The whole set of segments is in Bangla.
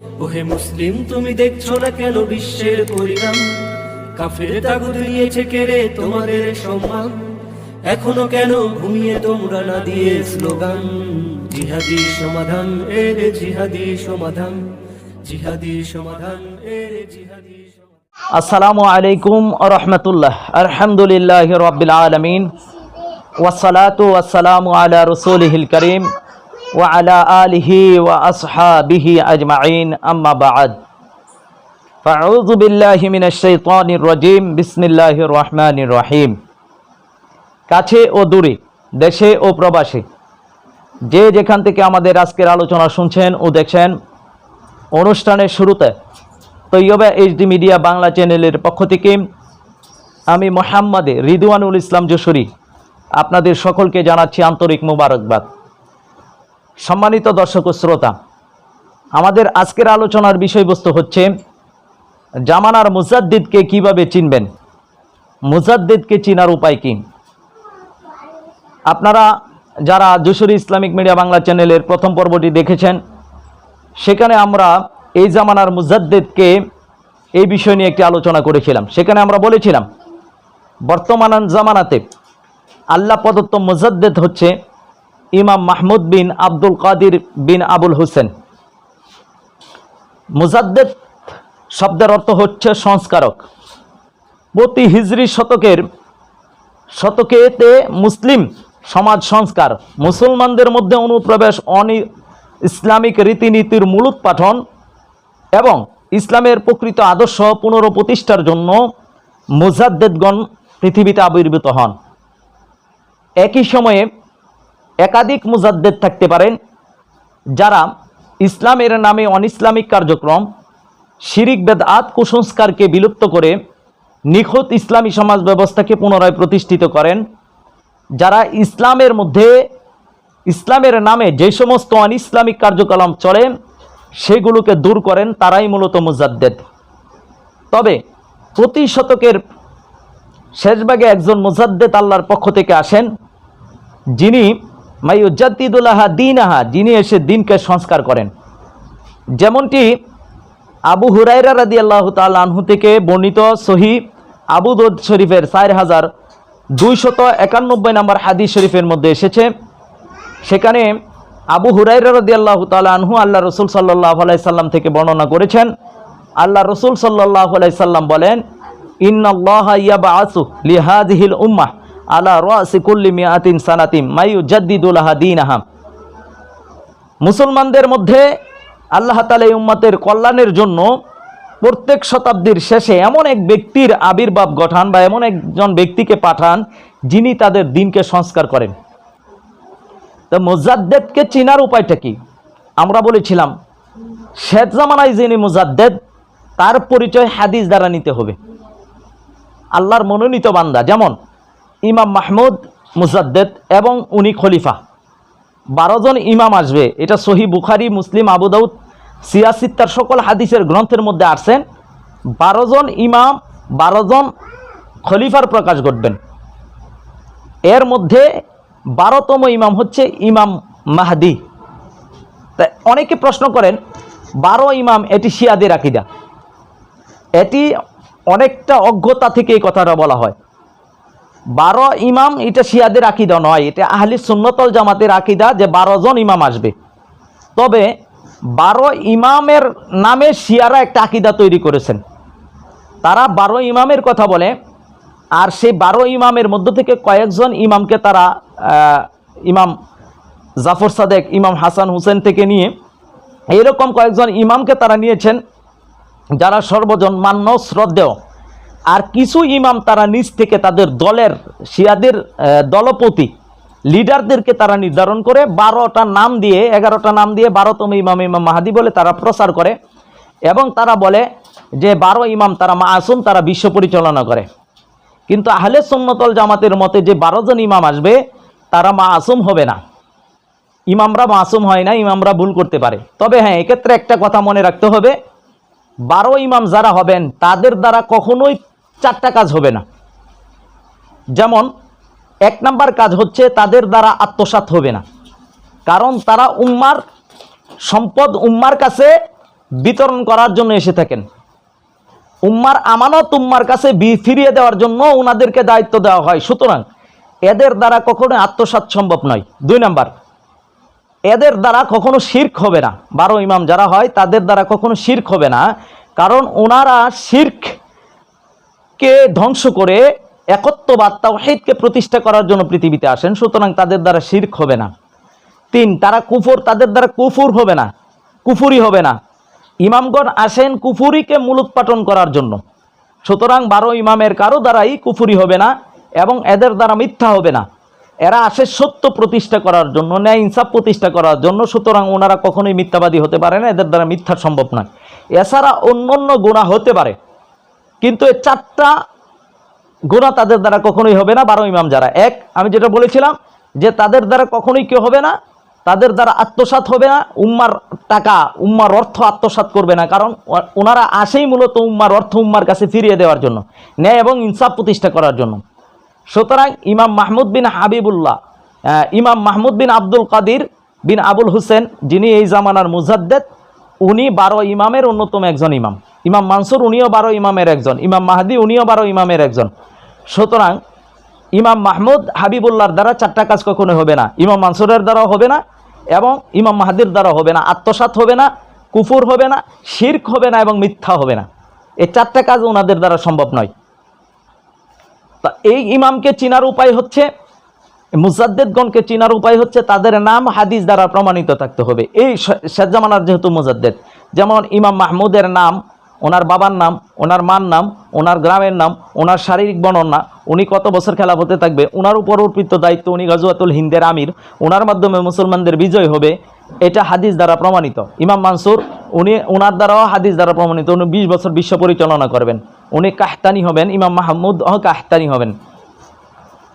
ওহে মুসলিম, তুমি দেখছ না কেন বিশ্বের পরিণাম? কাফের তাগুদ নিয়েছে কেড়ে তোমাদের সম্মান? এখনও কেন ঘুমিয়ে তোমরা না দিয়ে স্লোগান? জিহাদি সমাধান এর জিহাদি সমাধান। জিহাদি সমাধান এর জিহাদি আসসালামু আলাইকুম রহমতুল্লাহ। আলহামদুলিল্লাহ রবিল আলমিন। ওয়াসালাতু ওয়াসালামু আলা রসুলহিল করিম। ওয়া আলা আলিহি ওয়া আসহাবিহি আজমাইন আম্মা বাদ فأعوذ بالله من الشيطان الرجيم بسم الله الرحمن الرحيم কাছে ও দূরে দেশে ও প্রবাসে যে যেখান থেকে আমাদের আজকের আলোচনা শুনছেন ও দেখছেন অনুষ্ঠানের শুরুতে তৈয়বা এইচডি মিডিয়া বাংলা চ্যানেলের পক্ষ থেকে আমি মোহাম্মদে রিদওয়ানুল ইসলাম যশোরী আপনাদের সকলকে জানাচ্ছি আন্তরিক মোবারকবাদ সম্মানিত দর্শক শ্রোতা, আমাদের আজকের আলোচনার বিষয়বস্তু হচ্ছে জামানার মুজাদ্দিদকে কীভাবে চিনবেন? মুজাদ্দিদকে চিনার উপায় কী? আপনারা যারা যশোরী ইসলামিক মিডিয়া বাংলা চ্যানেলের প্রথম পর্বটি দেখেছেন, সেখানে আমরা এই জামানার মুজাদ্দেদকে এই বিষয় নিয়ে একটি আলোচনা করেছিলাম। সেখানে আমরা বলেছিলাম, বর্তমান জামানাতে আল্লাহ প্রদত্ত মুজাদ্দেদ হচ্ছে ইমাম মাহমুদ বিন আব্দুল কাদির বিন আবুল হোসেন। মুজাদ্দেদ শব্দের অর্থ হচ্ছে সংস্কারক। প্রতি হিজরি শতকের শতকেতে মুসলিম সমাজ সংস্কার, মুসলমানদের মধ্যে অনুপ্রবেশ, অনি ইসলামিক রীতিনীতির মূলোৎপাঠন এবং ইসলামের প্রকৃত আদর্শ পুনরপ্রতিষ্ঠার জন্য মুজাদ্দেদগণ পৃথিবীতে আবির্ভূত হন। একই সময়ে একাধিক মুজাদ্দেদ থাকতে পারেন, যারা ইসলামের নামে অনিসলামিক কার্যক্রম, শিরিক বেদআত কুসংস্কারকে বিলুপ্ত করে নিখুঁত ইসলামী সমাজ ব্যবস্থাকে পুনরায় প্রতিষ্ঠিত করেন, যারা ইসলামের মধ্যে, ইসলামের নামে যে সমস্ত অনিসলামিক কার্যকলাপ চলে, সেগুলোকে দূর করেন, তারাই মূলত মুজাদ্দেদ। তবে প্রতি শতকের শেষভাগে একজন মুজাদ্দেদ আল্লাহর পক্ষ থেকে আসেন, যিনি মাইউজাদ্দিদুল্লাহা দিনাহা, যিনি এসে দিনকে সংস্কার করেন। যেমনটি আবু হুরাইরা রাদি আল্লাহ আনহু থেকে বর্ণিত সহি আবু দৌদ শরীফের চার হাজার দুইশত একানব্বই নম্বর হাদিস শরীফের মধ্যে এসেছে। সেখানে আবু হুরাইরা রদি আল্লাহ আনহু আল্লাহ রসুল সাল্লাহ আলাইসাল্লাম থেকে বর্ণনা করেছেন। আল্লাহ রসুল সাল্লাহ আলাইসাল্লাম বলেন, ইন্নাল্লাহ ইয়াবা আসু লিহাদিহিল উম্মাহ। আলা কুল্লি মিয়াতিন সানাতিম মাইউ জাদ্দিদুল্লাহ দিন আহাম মুসলমানদের মধ্যে আল্লাহ তালা উম্মাতের কল্যাণের জন্য প্রত্যেক শতাব্দীর শেষে এমন এক ব্যক্তির আবির্ভাব গঠান বা এমন একজন ব্যক্তিকে পাঠান যিনি তাদের দিনকে সংস্কার করেন। তো মুজাদ্দেদকে চিনার উপায়টা কি? আমরা বলেছিলাম শেখ জামানায় যিনি মুজাদ্দেদ, তার পরিচয় হাদিস দ্বারা নিতে হবে। আল্লাহর মনোনীত বান্দা। যেমন ইমাম মাহমুদ, মুজাদ্দেদ এবং উনি খলিফা। বারো জন ইমাম আসবে। এটা সহি বুখারি, মুসলিম, আবু দাউদ সিয়াসিত্তার সকল হাদিসের গ্রন্থের মধ্যে আসছেন। বারো জন ইমাম, বারো জন খলিফার প্রকাশ ঘটবেন। এর মধ্যে বারোতম ইমাম হচ্ছে ইমাম মাহাদি। তাই অনেকে প্রশ্ন করেন, বারো ইমাম এটি শিয়াদের আকিদা। এটি অনেকটা অজ্ঞতা থেকে এই কথাটা বলা হয়। বারো ইমাম এটা শিয়াদের আকিদা নয়, এটা আহলি সুন্নতল জামাতের আকিদা যে বারো জন ইমাম আসবে। তবে বারো ইমামের নামে শিয়ারা একটা আকিদা তৈরি করেছেন। তারা বারো ইমামের কথা বলে, আর সেই বারো ইমামের মধ্য থেকে কয়েকজন ইমামকে তারা ইমাম জাফর সাদেক, ইমাম হাসান হুসেন থেকে নিয়ে এইরকম কয়েকজন ইমামকে তারা নিয়েছেন, যারা সর্বজন মান্য শ্রদ্ধেয়। আর কিছু ইমাম তারা নিজ থেকে তাদের দলের শিয়াদের দলপতি, লিডারদেরকে তারা নির্ধারণ করে, বারোটা নাম দিয়ে, এগারোটা নাম দিয়ে বারোতম ইমাম ইমাম মাহাদি বলে তারা প্রচার করে এবং তারা বলে যে বারো ইমাম তারা মাসুম তারা বিশ্ব পরিচালনা করে। কিন্তু আহলে সুন্নতল জামাতের মতে যে বারো জন ইমাম আসবে, তারা মাসুম হবে না। ইমামরা মাসুম হয় না, ইমামরা ভুল করতে পারে। তবে হ্যাঁ এক্ষেত্রে একটা কথা মনে রাখতে হবে, বারো ইমাম যারা হবেন, তাদের দ্বারা কখনোই চারটা কাজ হবে না। যেমন, এক নাম্বার কাজ হচ্ছে তাদের দ্বারা আত্মসাৎ হবে না। কারণ তারা উম্মার সম্পদ উম্মার কাছে বিতরণ করার জন্য এসে থাকেন। উম্মার আমানত উম্মার কাছে ফিরিয়ে দেওয়ার জন্য ওনাদেরকে দায়িত্ব দেওয়া হয়। সুতরাং, এদের দ্বারা কখনো আত্মসাৎ সম্ভব নয়। দুই নাম্বার, এদের দ্বারা কখনো শির্ক হবে না। বারো ইমাম যারা হয়, তাদের দ্বারা কখনো শির্ক হবে না। কারণ ওনারা শির্ককে ধ্বংস করে একত্ববাদ তাওহীদকে প্রতিষ্ঠা করার জন্য পৃথিবীতে আসেন, সুতরাং তাদের দ্বারা শির্ক হবে না। তিন, তারা কুফর, তাদের দ্বারা কুফুর হবে না কুফুরি হবে না। ইমামগণ আসেন কুফুরিকে মূলোৎপাটন করার জন্য। সুতরাং বারো ইমামের কারও দ্বারাই কুফুরি হবে না এবং এদের দ্বারা মিথ্যা হবে না। এরা আসে সত্য প্রতিষ্ঠা করার জন্য, ন্যায় ইনসাফ প্রতিষ্ঠা করার জন্য, সুতরাং ওনারা কখনোই মিথ্যাবাদী হতে পারে না, এদের দ্বারা মিথ্যা সম্ভব নয়। এছাড়া অন্য অন্য গুণা হতে পারে। কিন্তু এই চারটা গোনা তাদের দ্বারা কখনোই হবে না, বারো ইমাম যারা। এক, আমি যেটা বলেছিলাম যে তাদের দ্বারা কখনোই কেউ হবে না, তাদের দ্বারা আত্মসাৎ হবে না, উম্মার টাকা, উম্মার অর্থ আত্মসাৎ করবে না, কারণ ওনারা আসেই মূলত উম্মার অর্থ উম্মার কাছে ফিরিয়ে দেওয়ার জন্য, ন্যায় এবং ইনসাফ প্রতিষ্ঠা করার জন্য। সুতরাং ইমাম মাহমুদ বিন হাবিবুল্লাহ ইমাম মাহমুদ বিন আব্দুল কাদির বিন আবুল হোসেন, যিনি এই জামানার মুজাদ্দেদ উনি বারো ইমামের অন্যতম একজন ইমাম। ইমাম মানসুর উনিও বারো ইমামের একজন, ইমাম মাহাদি উনিও বারো ইমামের একজন। সুতরাং ইমাম মাহমুদ হাবিবুল্লাহর দ্বারা চারটা কাজ কখনো হবে না। ইমাম মানসুরের দ্বারাও হবে না এবং ইমাম মাহাদির দ্বারা হবে না। আত্মসাৎ হবে না, কুফুর হবে না, শির্ক হবে না এবং মিথ্যা হবে না। এই চারটা কাজ ওনাদের দ্বারা সম্ভব নয়। তা এই ইমামকে চিনার উপায় হচ্ছে মুজাদ্দেদগণকে চিনার উপায় হচ্ছে তাদের নাম হাদিস দ্বারা প্রমাণিত থাকতে হবে। এই জামানার যেহেতু মুজাদ্দেদ, যেমন ইমাম মাহমুদের নাম, ওনার বাবার নাম, ওনার মার নাম, ওনার গ্রামের নাম, ওনার শারীরিক বর্ণনা, উনি কত বছর খেলা খেলাফতে থাকবে ওনার উপর অর্পিত দায়িত্ব উনি গাজুয়াতুল হিন্দের আমির ওনার মাধ্যমে মুসলমানদের বিজয় হবে, এটা হাদিস দ্বারা প্রমাণিত। ইমাম মানসুর, উনি ওনার দ্বারাও হাদিস দ্বারা প্রমাণিত, উনি বিশ বছর বিশ্ব পরিচালনা করবেন। উনি কাহতানি হবেন, ইমাম মাহমুদ কাহতানি হবেন।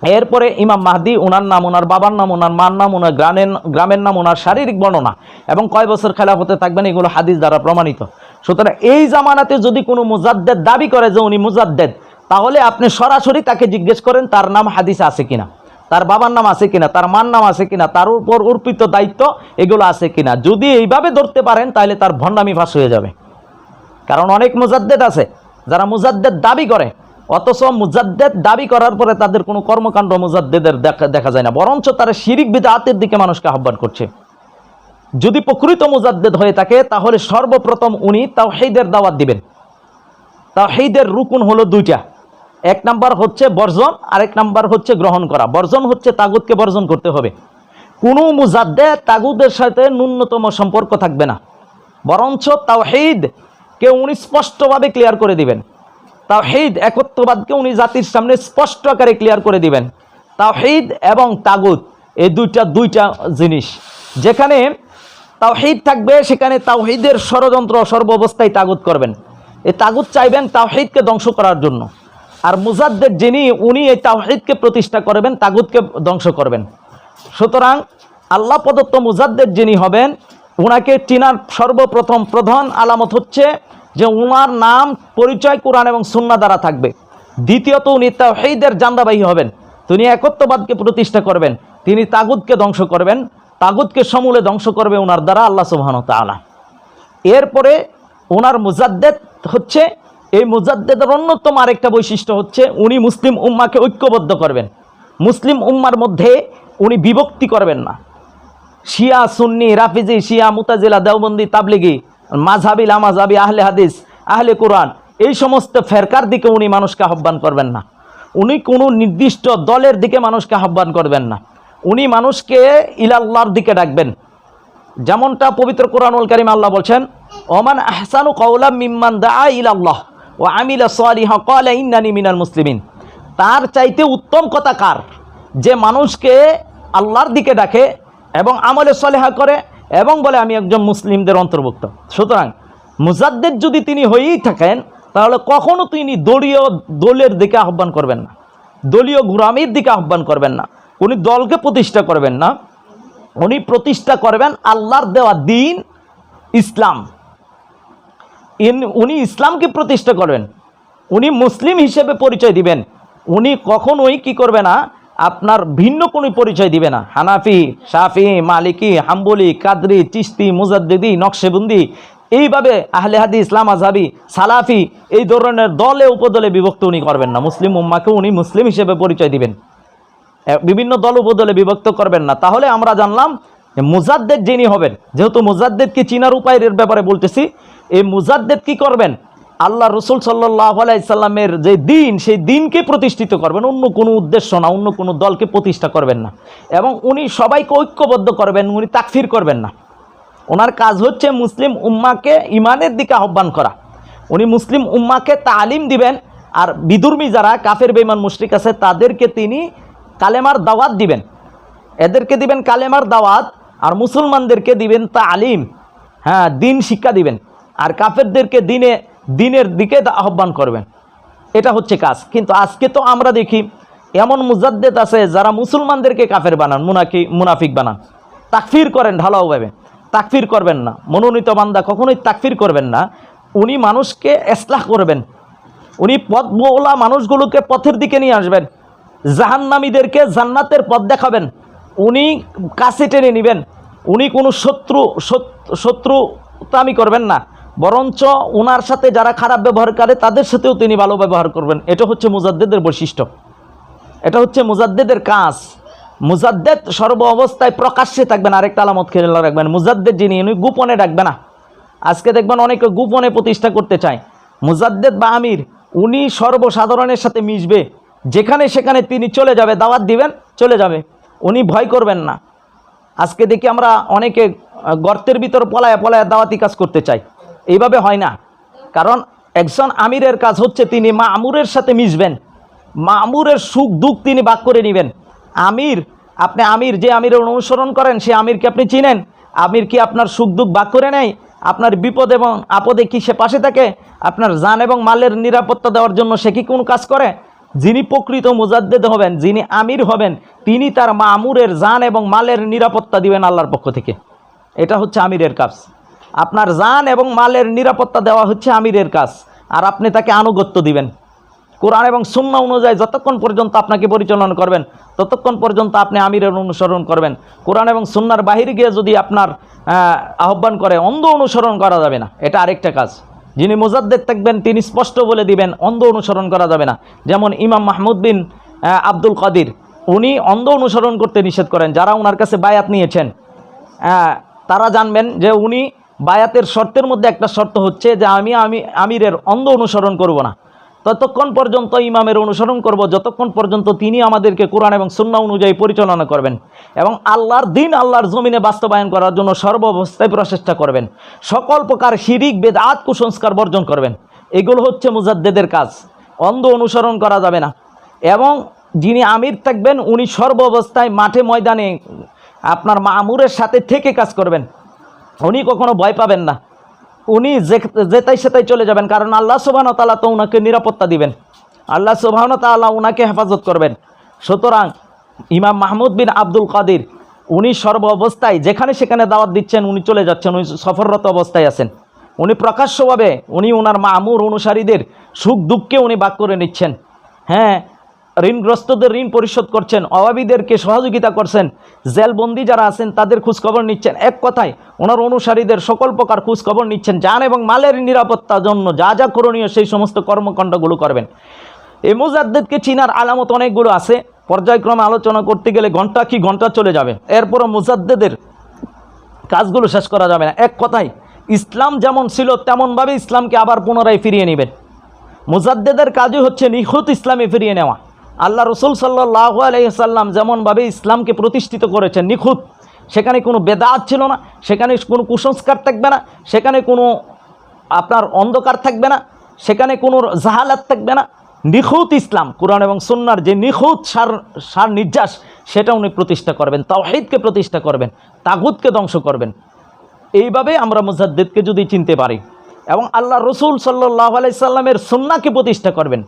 এরপরে ইমাম মাহদি ওনার নাম ওনার বাবার নাম ওনার মার নাম ওনার গ্রামের গ্রামের নাম ওনার শারীরিক বর্ণনা এবং কয় বছর খেলাফতে থাকবেন এগুলো হাদিস দ্বারা প্রমাণিত। সুতরাং এই জামানাতে যদি কোনো মুজাদ্দেদ দাবি করে যে উনি মুজাদ্দেদ, তাহলে আপনি সরাসরি তাকে জিজ্ঞেস করেন, তার নাম হাদিস আছে কিনা, তার বাবার নাম আছে কিনা, তার মার নাম আছে কিনা, তার উপর অর্পিত দায়িত্ব এগুলো আছে কিনা। যদি এইভাবে ধরতে পারেন, তাহলে তার ভণ্ডামি ফাঁস হয়ে যাবে। কারণ অনেক মুজাদ্দেদ আছে, যারা মুজাদ্দেদ দাবি করে অথচ মুজাদ্দেদ দাবি করার পরে তাদের কোনো কর্মকাণ্ড মুজাদ্দেদের দেখা দেখা যায় না। বরঞ্চ তারা শিরিক বিদাতের দিকে মানুষকে আহ্বান করছে। যদি প্রকৃত মুজাদ্দেদ হয়ে থাকে, তাহলে সর্বপ্রথম উনি তাওহীদের দাওয়াত দিবেন। তাওহীদের রুকুন হলো দুইটা। এক নাম্বার হচ্ছে বর্জন, আরেক নাম্বার হচ্ছে গ্রহণ করা। বর্জন হচ্ছে তাগুদকে বর্জন করতে হবে। কোনো মুজাদ্দে তাগুদের সাথে ন্যূনতম সম্পর্ক থাকবে না। বরঞ্চ তাওহীদ কে উনি স্পষ্টভাবে ক্লিয়ার করে দিবেন। তাওহীদ একত্ববাদকে উনি জাতির সামনে স্পষ্ট আকারে ক্লিয়ার করে দিবেন। তাওহীদ এবং তাগুদ এই দুইটা দুইটা জিনিস। যেখানে তাওহীদ থাকবে, সেখানে তাওহীদের ষড়যন্ত্র সর্ব অবস্থায় তাগুদ করবেন। এই তাগুদ চাইবেন তাওহীদকে ধ্বংস করার জন্য। আর মুজাদ্দের যিনি, উনি এই তাওহীদকে প্রতিষ্ঠা করবেন তাগুদকে ধ্বংস করবেন। সুতরাং আল্লাহ প্রদত্ত মুজাদ্দের যিনি হবেন ওনাকে চিনার সর্বপ্রথম প্রধান আলামত হচ্ছে যে ওনার নাম, পরিচয় কোরআন এবং সুন্না দ্বারা থাকবে। দ্বিতীয়ত উনি তাওহীদের জান্দাবাহী হবেন। তিনি একত্ববাদকে প্রতিষ্ঠা করবেন। তিনি তাগুদকে ধ্বংস করবেন। তাগুদকে সমূলে ধ্বংস করবে ওনার দ্বারা আল্লাহ সুবহান তাআলা। এরপরে ওনার মুজাদ্দেদ হচ্ছে, এই মুজাদ্দেদের অন্যতম আরেকটা বৈশিষ্ট্য হচ্ছে, উনি মুসলিম উম্মাকে ঐক্যবদ্ধ করবেন। মুসলিম উম্মার মধ্যে উনি বিভক্তি করবেন না। শিয়া, সুন্নি, রাফিজি, শিয়া, মুতাজিলা, দেওবন্দি, তাবলিগি মাঝহাবি লামাজাবি আহলে হাদিস, আহলে কোরআন, এই সমস্ত ফেরকার দিকে উনি মানুষকে আহ্বান করবেন না। উনি কোনো নির্দিষ্ট দলের দিকে মানুষকে আহ্বান করবেন না। উনি মানুষকে ইলাল্লাহর দিকে ডাকবেন। যেমনটা পবিত্র কোরআনুল কারিম আল্লাহ বলছেন, ওমান আহসানু কৌলা মিম্মান দা ইলাল্লাহ ও আমিলা সালিহা ক্বালা ইন্নানি মিনাল মুসলিমিন। তার চাইতে উত্তম কথা কার? যে মানুষকে আল্লাহর দিকে ডাকে এবং আমলে সলেহা করে এবং বলে, আমি একজন মুসলিমদের অন্তর্ভুক্ত। সুতরাং মুজাদ্দের যদি তিনি হয়েই থাকেন, তাহলে কখনো তিনি দলীয় দলের দিকে আহ্বান করবেন না। দলীয় গুরামির দিকে আহ্বান করবেন না। উনি দলকে প্রতিষ্ঠা করবেন না। উনি প্রতিষ্ঠা করবেন আল্লাহর দেওয়া দিন, ইসলাম। ইন- উনি ইসলামকে প্রতিষ্ঠা করবেন। উনি মুসলিম হিসেবে পরিচয় দিবেন। উনি কখনোই কি করবে না আপনার ভিন্ন কোনো পরিচয় দিবে না। হানাফি, শাফি, মালিকি, হাম্বলি, কাদরি চিস্তি মুজাদ্দিদি, নকশেবন্দি, এইভাবে আহলে হাদি ইসলাম, আজহাবি, সালাফি এই ধরনের দলে উপদলে বিভক্ত উনি করবেন না। মুসলিম উম্মাকে উনি মুসলিম হিসেবে পরিচয় দিবেন। বিভিন্ন দল উপদলে বিভক্ত করবেন না। তাহলে আমরা জানলাম মুজাদ্দেদ যিনি হবেন, যেহেতু মুজাদ্দেদকে চিনার উপায়ের ব্যাপারে বলতেছি, এই মুজাদ্দেদ কি করবেন? আল্লাহ রসুল সাল্লাহ আলাইসাল্লামের যে দিন, সেই দিনকে প্রতিষ্ঠিত করবেন। অন্য কোনো উদ্দেশ্য না, অন্য কোনো দলকে প্রতিষ্ঠা করবেন না। এবং উনি সবাইকে ঐক্যবদ্ধ করবেন, উনি তাকফির করবেন না। ওনার কাজ হচ্ছে মুসলিম উম্মাকে ইমানের দিকে আহ্বান করা। উনি মুসলিম উম্মাকে তালিম দিবেন, আর বিদুর্মী যারা কাফের বেমান মুশরিক আছে, তাদেরকে তিনি কালেমার দাওয়াত দিবেন। এদেরকে দিবেন কালেমার দাওয়াত, আর মুসলমানদেরকে দিবেন তালিম। হ্যাঁ দিন শিক্ষা দিবেন। আর কাফেরদেরকে দিনে দিনের দিকে আহ্বান করবেন। এটা হচ্ছে কাজ। কিন্তু আজকে তো আমরা দেখি, এমন মুজাদ্দেদ আছে যারা মুসলমানদেরকে কাফের বানান, মুনাকি, মুনাফিক বানান। তাকফির করেন ঢালাওভাবে তাকফির করবেন না। মনোনীত বান্দা কখনোই তাকফির করবেন না। উনি মানুষকে এসলাহ করবেন। উনি পথ বোলা মানুষগুলোকে পথের দিকে নিয়ে আসবেন। জাহান্নামীদেরকে জান্নাতের পথ দেখাবেন। উনি কাছে টেনে নেবেন। উনি কোনো শত্রু, শত- শত্রুতামি করবেন না। বরঞ্চ ওনার সাথে যারা খারাপ ব্যবহার করে, তাদের সাথেও তিনি ভালো ব্যবহার করবেন। এটা হচ্ছে মুজাদ্দেদের বৈশিষ্ট্য। এটা হচ্ছে মুজাদ্দেদের কাজ। মুজাদ্দেদ সর্ব অবস্থায় প্রকাশ্যে থাকবেন, আরেকটা আলামত খেয়াল রাখবেন। মুজাদ্দেদ যিনি, উনি গোপনে ডাকবে না। আজকে দেখবেন অনেকে গোপনে প্রতিষ্ঠা করতে চায়। মুজাদ্দেদ বা আমির, উনি সর্বসাধারণের সাথে মিশবে। যেখানে সেখানে তিনি চলে যাবে, দাওয়াত দিবেন, চলে যাবে। উনি ভয় করবেন না। আজকে দেখি আমরা অনেকে গর্তের ভিতর পলায় পলায় দাওয়াতি কাজ করতে চাই। এইভাবে হয় না। কারণ একজন আমিরের কাজ হচ্ছে তিনি মামুরের সাথে মিশবেন। মামুরের সুখ, দুঃখ তিনি বাক করে নেবেন। আমির, আপনি আমির, যে আমিরের অনুসরণ করেন, সে আমিরকে আপনি চিনেন। আমির কি আপনার সুখ, দুঃখ বাক করে নেয়? আপনার বিপদ এবং আপদে কি সে পাশে থাকে? আপনার জান এবং মালের নিরাপত্তা দেওয়ার জন্য সে কি কোনো কাজ করে? যিনি প্রকৃত মুজাদ্দেদ হবেন, যিনি আমির হবেন, তিনি তার মামুরের জান এবং মালের নিরাপত্তা দিবেন আল্লাহর পক্ষ থেকে। এটা হচ্ছে আমিরের কাজ। আপনার জান এবং মালের নিরাপত্তা দেওয়া হচ্ছে আমিরের কাজ আর আপনি তাকে আনুগত্য দিবেন। কোরআন এবং সুন্না অনুযায়ী যতক্ষণ পর্যন্ত আপনাকে পরিচালনা করবেন, ততক্ষণ পর্যন্ত আপনি আমিরের অনুসরণ করবেন। কোরআন এবং সুন্নার বাহিরে গিয়ে যদি আপনার আহ্বান করে, অন্ধ অনুসরণ করা যাবে না। এটা আরেকটা কাজ। যিনি মুজাদ্দেদ থাকবেন, তিনি স্পষ্ট বলে দিবেন, অন্ধ অনুসরণ করা যাবে না। যেমন ইমাম মাহমুদ বিন আব্দুল কাদির, উনি অন্ধ অনুসরণ করতে নিষেধ করেন। যারা ওনার কাছে বায়াত নিয়েছেন তারা জানবেন যে উনি বায়াতের শর্তের মধ্যে একটা শর্ত হচ্ছে যে আমি আমি, আমিরের অন্ধ অনুসরণ করব না। ততক্ষণ পর্যন্ত ইমামের অনুসরণ করব, যতক্ষণ পর্যন্ত তিনি আমাদেরকে কোরআন এবং সুন্না অনুযায়ী পরিচালনা করবেন এবং আল্লাহর দিন আল্লাহর জমিনে বাস্তবায়ন করার জন্য সর্ব অবস্থায় প্রচেষ্টা করবেন। সকল প্রকার শিরিক, বেদাত, কুসংস্কার বর্জন করবেন। এগুলো হচ্ছে মুজাদ্দেদের কাজ। অন্ধ অনুসরণ করা যাবে না। এবং যিনি আমির থাকবেন, উনি সর্ব অবস্থায় মাঠে ময়দানে আপনার মামুরের সাথে থেকে কাজ করবেন। উনি কখনো ভয় পাবেন না। উনি যেতাই সেতাই চলে যাবেন, কারণ আল্লাহ সুবাহন তালা তো ওনাকে নিরাপত্তা দিবেন। আল্লাহ সুবাহন তাল্লাহ ওনাকে হেফাজত করবেন। সুতরাং ইমাম মাহমুদ বিন আব্দুল কাদির, উনি সর্ব অবস্থায় যেখানে সেখানে দাওয়াত দিচ্ছেন, উনি চলে যাচ্ছেন, উনি সফররত অবস্থায় আছেন। উনি প্রকাশ্যভাবে, উনি ওনার মামুর অনুসারীদের সুখ দুঃখকে উনি বাক করে নিচ্ছেন। হ্যাঁ ঋণগ্রস্তদের ঋণ পরিশোধ করছেন, অভাবীদেরকে সহযোগিতা করছেন, জেলবন্দি যারা আছেন তাদের খোঁজখবর নিচ্ছেন। এক কথায়, ওনার অনুসারীদের সকল প্রকার খোঁজখবর নিচ্ছেন, যান এবং মালের নিরাপত্তার জন্য যা যা করণীয় সেই সমস্ত কর্মকাণ্ডগুলো করবেন। এই মুজাদ্দেদকে চিনার আলামত অনেকগুলো আছে। পর্যায়ক্রমে আলোচনা করতে গেলে ঘণ্টা কি ঘণ্টা চলে যাবে। এরপরও মুজাদ্দেদের কাজগুলো শেষ করা যাবে না। এক কথায়, ইসলাম যেমন ছিল, তেমনভাবে ইসলামকে আবার পুনরায় ফিরিয়ে নেবেন। মুজাদ্দেদের কাজই হচ্ছে নিখুঁত ইসলামে ফিরিয়ে নেওয়া। আল্লাহ রসুল সাল্লাহ আলাইসাল্লাম যেমনভাবে ইসলামকে প্রতিষ্ঠিত করেছেন নিখুঁত, সেখানে কোনো বেদাত ছিল না, সেখানে কোনো কুসংস্কার থাকবে না, সেখানে কোনো আপনার অন্ধকার থাকবে না, সেখানে কোনো জাহালাত থাকবে না। নিখুঁত ইসলাম, কোরআন এবং সুন্নার যে নিখুঁত সার সার নির্যাস, সেটা উনি প্রতিষ্ঠা করবেন, তাওহিদকে প্রতিষ্ঠা করবেন তাগুদকে ধ্বংস করবেন। এইভাবে আমরা মুজাদ্দিদকে যদি চিনতে পারি এবং আল্লাহ রসুল সাল্লাহ আলাইসাল্লামের সুন্নাকে প্রতিষ্ঠা করবেন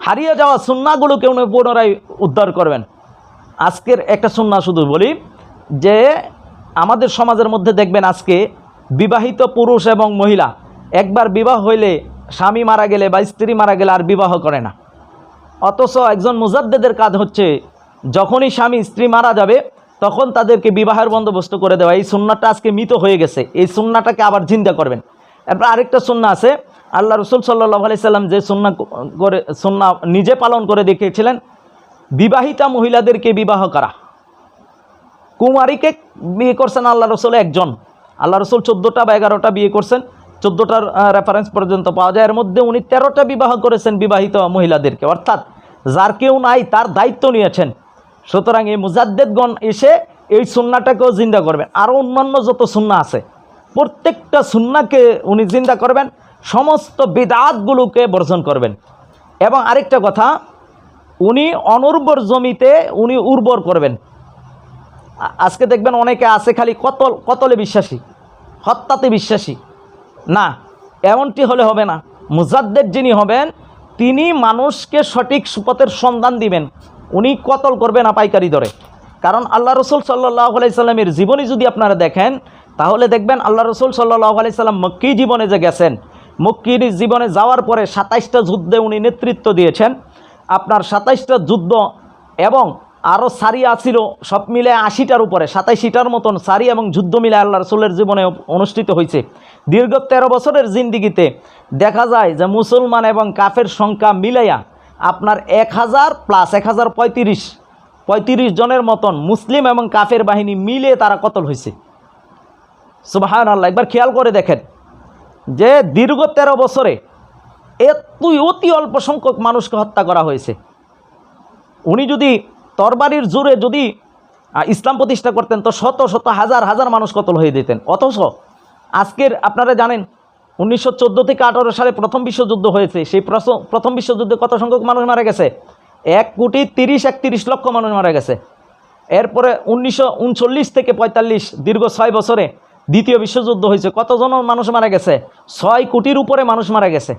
হারিয়ে যাওয়া সুন্নাগুলোকে উনি পুনরায় উদ্ধার করবেন। আজকের একটা সুন্না শুধু বলি, যে আমাদের সমাজের মধ্যে দেখবেন আজকে বিবাহিত পুরুষ এবং মহিলা, একবার বিবাহ হইলে স্বামী মারা গেলে বা স্ত্রী মারা গেলে আর বিবাহ করে না। অথচ একজন মুজাদ্দেদের কাজ হচ্ছে, যখনই স্বামী স্ত্রী মারা যাবে, তখন তাদেরকে বিবাহের বন্দোবস্ত করে দেওয়া। এই সুন্নাটা আজকে মৃত হয়ে গেছে। এই সুন্নাটাকে আবার জিন্দা করবেন। এরপর আরেকটা সুন্না আছে আল্লাহ রসুল সাল্লাহ সাল্লাম যে সুন্না করে, সুন্না নিজে পালন করে দেখিয়েছিলেন, বিবাহিতা মহিলাদেরকে বিবাহ করা। কুমারীকে বিয়ে করছেন আল্লাহ রসুল একজন। আল্লাহ রসুল চোদ্দোটা বা এগারোটা বিয়ে করছেন। চোদ্দোটার রেফারেন্স পর্যন্ত পাওয়া যায়। এর মধ্যে উনি তেরোটা বিবাহ করেছেন বিবাহিত মহিলাদেরকে। অর্থাৎ যার কেউ নাই, তার দায়িত্ব নিয়েছেন। সুতরাং এই মুজাদ্দেদগণ এসে এই সুন্নাটাকেও জিন্দা করবেন। আরও অন্যান্য যত সুন্না আছে, প্রত্যেকটা সুন্নাকে উনি জিন্দা করবেন। সমস্ত বিদাতগুলোকে বর্জন করবেন। এবং আরেকটা কথা, উনি অনুর্বর জমিতে উনি উর্বর করবেন। আজকে দেখবেন অনেকে আছে খালি কতল, কতলে বিশ্বাসী, হত্যাতে বিশ্বাসী। না, এমনটি হলে হবে না। মুজাদ্দের যিনি হবেন, তিনি মানুষকে সঠিক সুপথের সন্ধান দিবেন। উনি কতল করবে না পাইকারি দরে। কারণ আল্লাহ রসুল সাল্লাহ আলাইসাল্লামের জীবনী যদি আপনারা দেখেন, তাহলে দেখবেন আল্লাহ রসুল সাল্লাহ আলাইসাল্লাম মক্কি জীবনে যে গেছেন মক্কির জীবনে যাওয়ার পরে সাতাইশটা যুদ্ধে উনি নেতৃত্ব দিয়েছেন। আপনার সাতাইশটা যুদ্ধ এবং আরও সারি আছিল, সব মিলে আশিটার উপরে, সাতাইশিটার মতন সারি এবং যুদ্ধ মিলে আল্লাহ রসুলের জীবনে অনুষ্ঠিত হয়েছে। দীর্ঘ তেরো বছরের জিন্দিগিতে দেখা যায় যে মুসলমান এবং কাফের সংখ্যা মিলাইয়া আপনার এক হাজার প্লাস এক হাজার পঁয়ত্রিশ পঁয়ত্রিশ জনের মতন মুসলিম এবং কাফের বাহিনী মিলে তারা কতল হয়েছে। সুবাহান আল্লাহ একবার খেয়াল করে দেখেন। যে দীর্ঘ তেরো বছরে এতই অতি অল্প সংখ্যক মানুষকে হত্যা করা হয়েছে। উনি যদি তরবারির জোরে যদি ইসলাম প্রতিষ্ঠা করতেন তো শত শত হাজার হাজার মানুষ কতল হয়ে যেতেন। অথচ আজকের আপনারা জানেন, উনিশশো চোদ্দ থেকে আঠারো সালে প্রথম বিশ্বযুদ্ধ হয়েছে। সেই প্রথম- প্রথম বিশ্বযুদ্ধে কত সংখ্যক মানুষ মারা গেছে? এক কোটি তিরিশ একত্রিশ লক্ষ মানুষ মারা গেছে। এরপরে উনিশশো উনচল্লিশ থেকে পঁয়তাল্লিশ, দীর্ঘ ছয় বছরে দ্বিতীয় বিশ্বযুদ্ধ হয়েছে। কতজন মানুষ মারা গেছে? ছয় কোটির উপরে মানুষ মারা গেছে।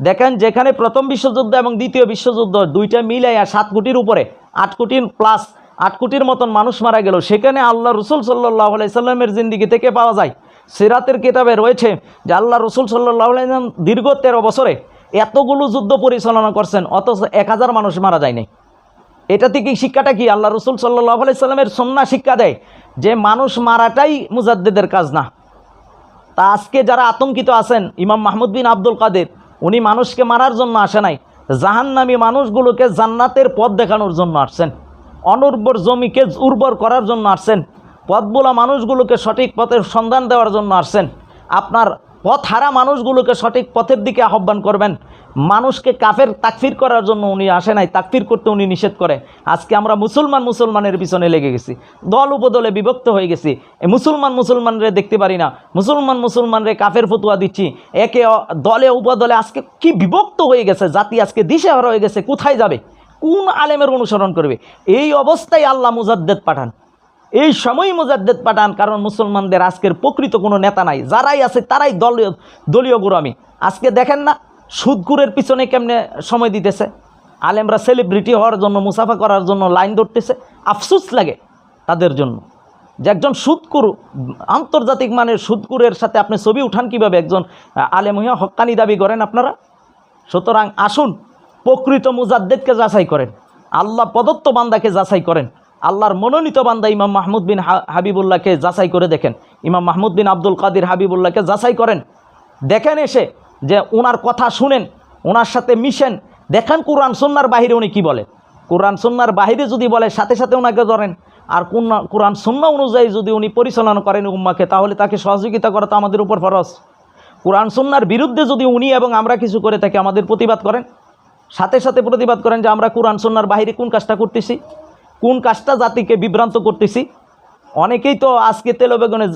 দেখেন, যেখানে প্রথম বিশ্বযুদ্ধ এবং দ্বিতীয় বিশ্বযুদ্ধ দুইটা মিলাইয়া সাত কোটির উপরে, আট কোটির প্লাস আট কোটির মতন মানুষ মারা গেল। সেখানে আল্লাহ রসুল সাল্লাহ সাল্লামের জিন্দিগি থেকে পাওয়া যায়। সিরাতের কিতাবে রয়েছে যে আল্লাহ রসুল সাল্লাহ আলাইসাল্লাম দীর্ঘ তেরো বছরে এতগুলো যুদ্ধ পরিচালনা করছেন, অথচ এক হাজার মানুষ মারা যায়নি। এটা থেকে শিক্ষাটা কি? আল্লাহ রসুল সাল্লাহ আলাইসাল্লামের সন্না শিক্ষা দেয়। যে মানুষ মারাটাই মুজাদ্দেদের কাজ না। তা আজকে যারা আতঙ্কিত আছেন, ইমাম মাহমুদ বিন আব্দুল কাদের, উনি মানুষকে মারার জন্য আসে নাই। জাহান্নামী মানুষগুলোকে জান্নাতের পথ দেখানোর জন্য আসছেন। অনুর্বর জমিকে উর্বর করার জন্য আসছেন। পথবোলা মানুষগুলোকে সঠিক পথের সন্ধান দেওয়ার জন্য আসছেন। আপনার পথ হারা মানুষগুলোকে সঠিক পথের দিকে আহ্বান করবেন। মানুষকে কাফের তাকফির করার জন্য উনি আসে নাই, তাকফির করতে উনি নিষেধ করে। আজকে আমরা মুসলমান মুসলমানের পিছনে লেগে গেছি। দল উপদলে বিভক্ত হয়ে গেছি। মুসলমান মুসলমানরে দেখতে পারি না। মুসলমান মুসলমানরে কাফের ফতুয়া দিচ্ছি। একে দলে উপদলে আজকে কি বিভক্ত হয়ে গেছে? জাতি আজকে দিশেহারা হয়ে গেছে, কোথায় যাবে? কোন আলেমের অনুসরণ করবে? এই অবস্থায় আল্লাহ মুজাদ্দেদ পাঠান। এই সময়ই মুজাদ্দেদ পাঠান, কারণ মুসলমানদের আজকের প্রকৃত কোনো নেতা নাই। যারাই আছে তারাই দলীয় দলীয় গোরামি আজকে দেখেন না সুদকুরের পিছনে কেমনে সময় দিতেছে? আলেমরা সেলিব্রিটি হওয়ার জন্য মুসাফা করার জন্য লাইন ধরতেছে। আফসুস লাগে তাদের জন্য। যে একজন সুদকুর আন্তর্জাতিক মানের সুদকুরের সাথে আপনি ছবি উঠান কীভাবে? একজন আহ, আলেম হইয়া হক্কানি দাবি করেন আপনারা? সুতরাং আসুন প্রকৃত মুজাদ্দেদকে যাচাই করেন। আল্লাহ প্রদত্ত বান্দাকে যাচাই করেন। আল্লাহর মনোনীত বান্দা ইমাম মাহমুদ বিন হাবিবুল্লাহকে যাচাই করে দেখেন। ইমাম মাহমুদ বিন আব্দুল কাদির হাবিবুল্লাহকে যাচাই করেন। দেখেন এসে যে ওনার কথা শুনেন ওনার সাথে মিশেন। দেখেন কোরআন সন্ন্যার বাহিরে উনি কি বলে? কোরআন সন্ন্যার বাহিরে যদি বলে, সাথে সাথে ওনাকে ধরেন। আর কোন কোরআন সন্না অনুযায়ী যদি উনি পরিচালনা করেন উম্মাকে, তাহলে তাকে সহযোগিতা করা তো আমাদের উপর ফরজ। কোরআন সন্ন্যার বিরুদ্ধে যদি উনি এবং আমরা কিছু করে তাকে আমাদের প্রতিবাদ করেন, সাথে সাথে প্রতিবাদ করেন যে আমরা কোরআন সন্ন্যার বাহিরে কোন কাজটা করতেছি, কোন কাজটা জাতিকে বিভ্রান্ত করতেছি, অনেকেই তো আজকে তেলে বেগুনে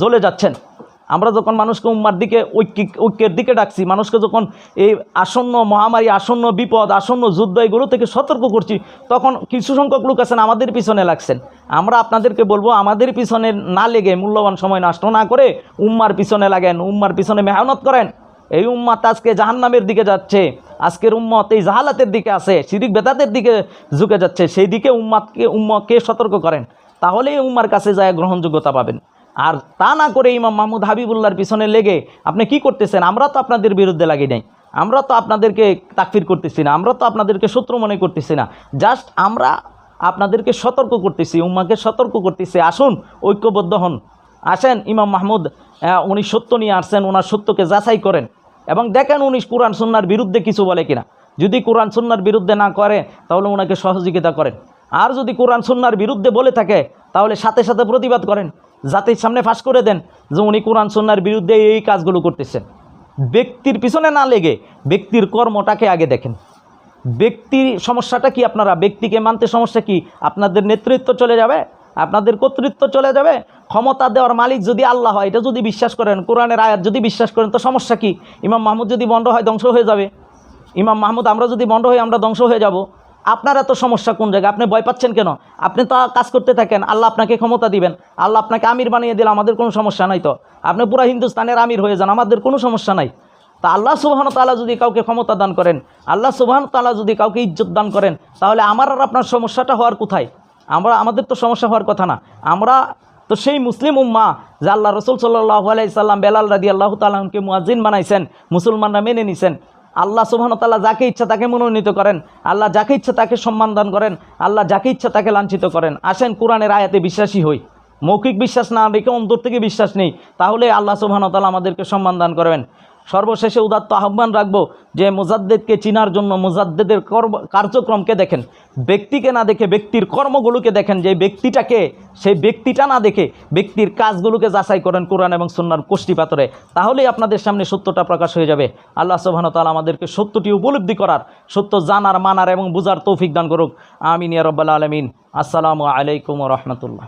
জ্বলে যাচ্ছেন। আমরা যখন মানুষকে উম্মার দিকে ঐক্যিক ঐক্যের দিকে ডাকছি, মানুষকে যখন এই আসন্ন মহামারী, আসন্ন বিপদ, আসন্ন যুদ্ধ, এগুলো থেকে সতর্ক করছি, তখন কিছু সংখ্যক লোক আছেন, আমাদের পিছনে লাগছেন। আমরা আপনাদেরকে বলব, আমাদের পিছনে না লেগে মূল্যবান সময় নষ্ট না করে উম্মার পিছনে লাগেন, উম্মার পিছনে মেহনত করেন। এই উম্মাত আজকে জাহান্নামের দিকে যাচ্ছে, আজকের উম্মত এই জাহালাতের দিকে আছে, শিরিক বেদাতের দিকে ঝুঁকে যাচ্ছে, সেই দিকে উম্মাতকে উম্মকে সতর্ক করেন। তাহলেই উম্মার কাছে যায় গ্রহণযোগ্যতা পাবেন। আর তা না করে ইমাম মাহমুদ হাবিবুল্লাহর পিছনে লেগে আপনি কি করতেছেন? আমরা তো আপনাদের বিরুদ্ধে লাগি নাই। আমরা তো আপনাদেরকে তাকফির করতেছি না। আমরা তো আপনাদেরকে শত্রু মনে করতেছি না। জাস্ট আমরা আপনাদেরকে সতর্ক করতেছি, উম্মাকে সতর্ক করতেছি। আসুন, ঐক্যবদ্ধ হন। আসেন, ইমাম মাহমুদ উনি সত্য নিয়ে আসছেন ওনার সত্যকে যাচাই করেন। এবং দেখেন উনি কোরআন সুন্নার বিরুদ্ধে কিছু বলে কিনা। যদি কোরআন সুন্নার বিরুদ্ধে না করে, তাহলে ওনাকে সহযোগিতা করেন। আর যদি কোরআন সুন্নার বিরুদ্ধে বলে থাকে, তাহলে সাথে সাথে প্রতিবাদ করেন। জাতির সামনে ফাঁস করে দেন যে উনি কোরআন সুন্নার বিরুদ্ধে এই কাজগুলো করতেছেন। ব্যক্তির পিছনে না লেগে ব্যক্তির কর্মটাকে আগে দেখেন। ব্যক্তির সমস্যাটা কি আপনারা? ব্যক্তিকে মানতে সমস্যা কি? আপনাদের নেতৃত্ব চলে যাবে? আপনাদের কর্তৃত্ব চলে যাবে? ক্ষমতা দেওয়ার মালিক যদি আল্লাহ হয়, এটা যদি বিশ্বাস করেন, কোরআনের আয়াত যদি বিশ্বাস করেন, তো সমস্যা কি? ইমাম মাহমুদ যদি বন্ধ হয়, ধ্বংস হয়ে যাবে। ইমাম মাহমুদ, আমরা যদি বন্ধ হই, আমরা ধ্বংস হয়ে যাব। আপনার এত সমস্যা কোন জায়গায়? আপনি ভয় পাচ্ছেন কেন? আপনি তো কাজ করতে থাকেন, আল্লাহ আপনাকে ক্ষমতা দিবেন। আল্লাহ আপনাকে আমির বানিয়ে দিলে আমাদের কোনো সমস্যা নাই তো। আপনি পুরা হিন্দুস্তানের আমির হয়ে যান, আমাদের কোনো সমস্যা নাই। তা আল্লাহ সুবাহন তালা যদি কাউকে ক্ষমতা দান করেন, আল্লাহ সুবাহন তালা যদি কাউকে ইজ্জত দান করেন, তাহলে আমার আর আপনার সমস্যাটা হওয়ার কোথায়? আমরা, আমাদের তো সমস্যা হওয়ার কথা না। আমরা তো সেই মুসলিম উম্মা যে আল্লাহ রসুল সাল্লাহ আলাইসাল্লাম বেলাল রাদি আল্লাহ তালামকে মুয়াজিন বানাইছেন, মুসলমানরা মেনে নিছেন। আল্লাহ সুবাহতাল্লাহ যাকে ইচ্ছা তাকে মনোনীত করেন, আল্লাহ যাকে ইচ্ছা তাকে সম্মান দান করেন, আল্লাহ যাকে ইচ্ছা তাকে লাঞ্ছিত করেন। আসেন কোরআনের আয়াতে বিশ্বাসী হই। মৌখিক বিশ্বাস না রেখে অন্তর থেকে বিশ্বাস নেই। তাহলে আল্লাহ সুবাহতাল্লাহ আমাদেরকে সম্মান দান করবেন। সর্বশেষে উদাত্ত আহ্বান রাখব যে মুজাদ্দেদকে চিনার জন্য মুজাদ্দেদের কর্ম কার্যক্রমকে দেখেন, ব্যক্তিকে না দেখে ব্যক্তির কর্মগুলোকে দেখেন, যে ব্যক্তিটাকে, সেই ব্যক্তিটা না দেখে ব্যক্তির কাজগুলোকে যাচাই করেন কোরআন এবং সুন্নার কোষ্ঠী পাতরে তাহলেই আপনাদের সামনে সত্যটা প্রকাশ হয়ে যাবে। আল্লাহ ওয়া আমাদেরকে সত্যটি উপলব্ধি করার, সত্য জানার, মানার এবং বুঝার তৌফিক দান করুক। আমিন ইয়া রাব্বাল আলামিন। আসসালামু আলাইকুম রাহমাতুল্লাহ।